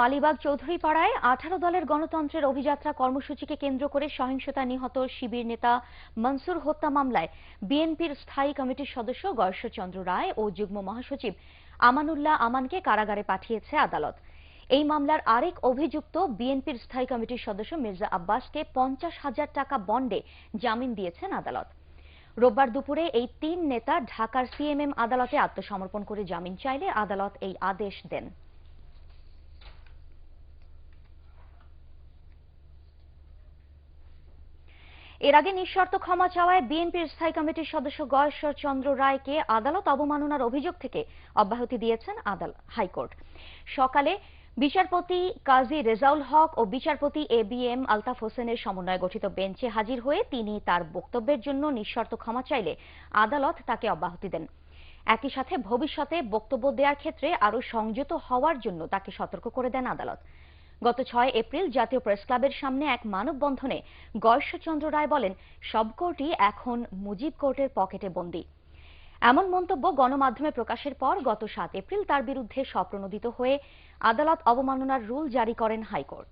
মালিবাগ চৌধুরীপাড়ায় আঠারো দলের গণতন্ত্রের অভিযাত্রা কর্মসূচিকে কেন্দ্র করে সহিংসতা নিহত শিবির নেতা মনসুর হত্যা মামলায় বিএনপির স্থায়ী কমিটির সদস্য গর্ষচন্দ্র রায় ও যুগ্ম মহাসচিব আমানুল্লাহ আমানকে কারাগারে পাঠিয়েছে আদালত। এই মামলার আরেক অভিযুক্ত বিএনপির স্থায়ী কমিটির সদস্য মির্জা আব্বাসকে পঞ্চাশ হাজার টাকা বন্ডে জামিন দিয়েছেন আদালত। রোববার দুপুরে এই তিন নেতা ঢাকার সিএমএম আদালতে আত্মসমর্পণ করে জামিন চাইলে আদালত এই আদেশ দেন। এর আগে নিঃশর্ত ক্ষমা চাওয়ায় বিএনপির স্থায়ী কমিটির সদস্য গয়েশ্বর চন্দ্র রায়কে আদালত অবমাননার অভিযোগ থেকে অব্যাহতি দিয়েছেন আদালত হাইকোর্ট। সকালে বিচারপতি কাজী রেজাউল হক ও বিচারপতি এ বি এম আলতাফ হোসেনের সমন্বয়ে গঠিত বেঞ্চে হাজির হয়ে তিনি তার বক্তব্যের জন্য নিঃশর্ত ক্ষমা চাইলে আদালত তাকে অব্যাহতি দেন। একই সাথে ভবিষ্যতে বক্তব্য দেওয়ার ক্ষেত্রে আরও সংযত হওয়ার জন্য তাকে সতর্ক করে দেন আদালত। গত ছয় এপ্রিল জাতীয় প্রেস ক্লাবের সামনে এক মানববন্ধনে গয়েশ্বরচন্দ্র রায় বলেন, সব কোর্টই এখন মুজিব কোর্টের পকেটে বন্দী। এমন মন্তব্য গণমাধ্যমে প্রকাশের পর গত সাত এপ্রিল তার বিরুদ্ধে স্বপ্রণোদিত হয়ে আদালত অবমাননার রুল জারি করেন হাইকোর্ট।